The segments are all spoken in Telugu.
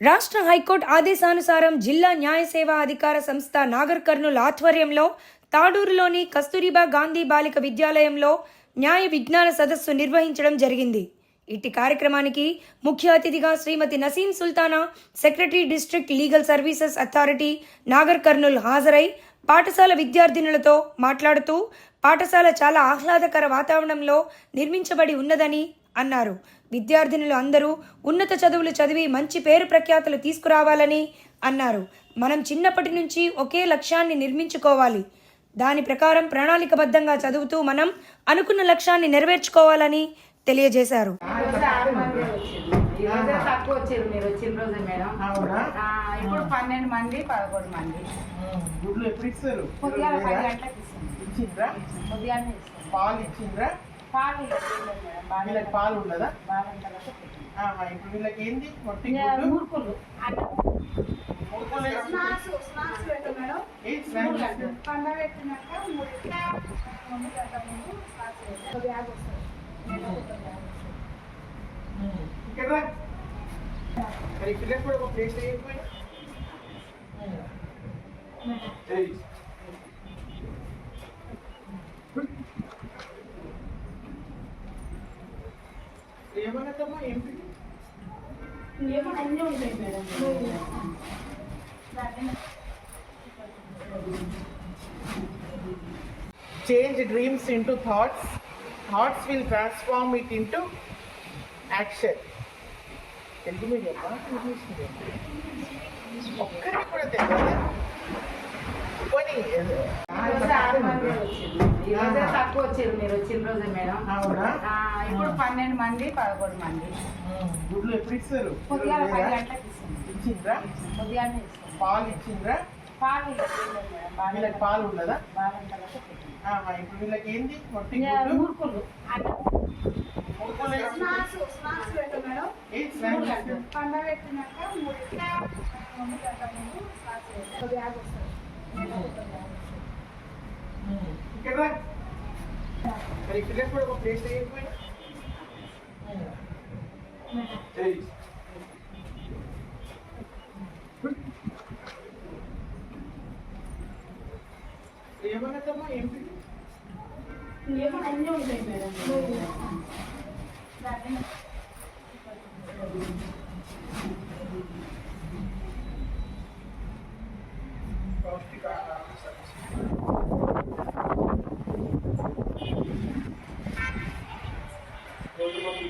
రాష్ట్ర హైకోర్టు ఆదేశానుసారం జిల్లా న్యాయ సేవా అధికార సంస్థ నాగర్ కర్నూల్ ఆధ్వర్యంలో తాడూరులోని కస్తూరిబా గాంధీ బాలిక విద్యాలయంలో న్యాయ విజ్ఞాన సదస్సు నిర్వహించడం జరిగింది. ఇట్టి కార్యక్రమానికి ముఖ్య అతిథిగా Shrimati Naseem Sultana secretary district legal services authority Nagar Kurnool హాజరై పాఠశాల విద్యార్థినులతో మాట్లాడుతూ పాఠశాల చాలా ఆహ్లాదకర వాతావరణంలో నిర్మించబడి ఉన్నదని అన్నారు. విద్యార్థినులు అందరూ ఉన్నత చదువులు చదివి మంచి పేరు ప్రఖ్యాతులు తీసుకురావాలని అన్నారు. మనం చిన్నప్పటి నుంచి ఒకే లక్ష్యాన్ని నిర్మించుకోవాలి. దాని ప్రకారం ప్రణాళికబద్ధంగా చదువుతూ మనం అనుకున్న లక్ష్యాన్ని నెరవేర్చుకోవాలని తెలియజేశారు. ఇప్పుడు పన్నెండు మంది పదకొండు మంది. ఎప్పుడు పాలు ఇచ్చిండ్రా? పాలు వీళ్ళకి పాలు ఉండదా? ఇప్పుడు వీళ్ళకి ఏంది మొట్టి మురుకులు. అన్నం. మురుకులు వేసి- స్నాక్స్ స్నాక్స్ ఏమన్నదమ్మా ఏంటి ఏమో అన్నీ ఉంటాయి madam change dreams into thoughts thoughts will transform it into action Telugu మీడియమా English medium ఒక్కరికి కూడా తెలియదా పోనీ తక్కువ వచ్చారు మీరు వచ్చిన రోజు మేడం. అవునా? ఆ, ఇప్పుడు పన్నెండు మంది పదకొండు మంది. గుడ్లు ఎప్పుడు ఇస్తారు? ఇచ్చిండ్రా? పాలు ఇచ్చిండ్రా? పాలు వీళ్ళకి పాలు ఉండదా? ఇప్పుడు వీళ్ళకి ఏంది? మురుకులు. పండగ పెట్టినాక మూడు బ్యాగ్ వస్తుంది నెలకు ఒక బ్యాగ్ వస్తుంది. ఇక్కడ రా. మరి పిల్లలకు కూడా ఒక ప్లేస్ వేయకపోయి ఏమన్నదమ్మా ఏంటి ఏమో అన్నీ ఉంటాయి మేడం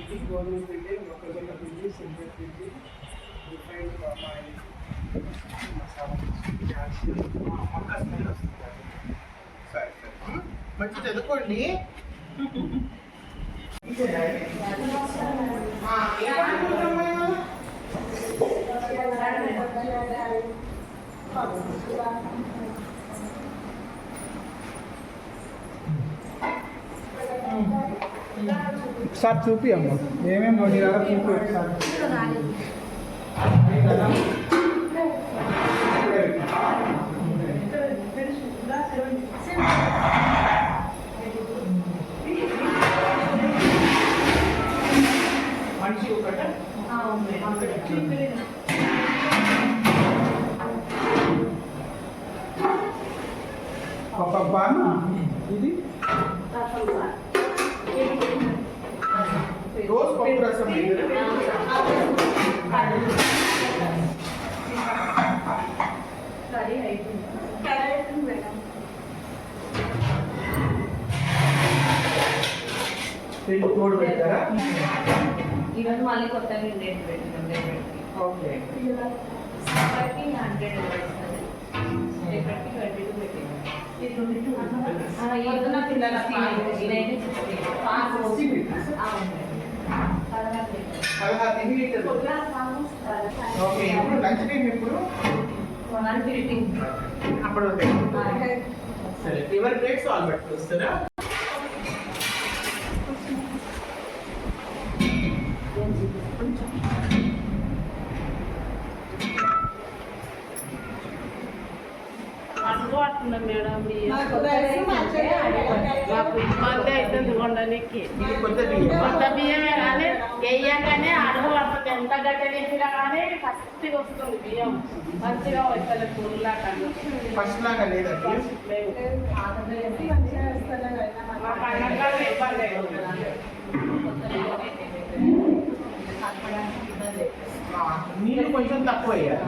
గోధుమ పిండి గోధుమ పిండి మొక్కజొన్న పిండి శనగ పిండి రిఫైన్డ్ పామాయిల్ మసాలా క్యాల్షియం మొక్క స్మెల్ వస్తుంది సరే సరే మంచి చదువుకోండి ఆ, ఏమనుకుంటున్నామా? ఒకసారి చూపి అమ్మ ఏమేమి వండినారో చూపి ఒకసారి. మనిషి ఒకట? ఒక బాణ ఇది? తోడు పెడతారా ఈవెన్ మళ్ళీ కొత్తగా ఇండేట్ పెట్టినాం ఓకే రేపటికి హండ్రెడ్ పడుతుంది రేపటికి ట్వంటీ టూ పెట్టినాం పొద్దున పిల్లల పాలు ఇదైతే సిక్స్టీ పాలు అవును ఓకే ఇప్పుడు లంచ్ టైం అప్పుడు సరే ఎవరి ప్లేట్స్ వాళ్ళు పెట్టుకు వస్తారా అనుకోవట్లేదు మేడం మాకు ఇబ్బంది అవుతుంది ఇది కొత్త బియ్యం కొత్త బియ్యమే గుంట గట్టనిచ్చినా కానీ ఫస్ట్గా వస్తుంది బియ్యం. మంచిగా వస్తుంది పురుగులా ఫస్ట్ లాగా లేదండి మాకు అన్నంలో ఇబ్బంది నీళ్ళు కొంచెం తక్కువ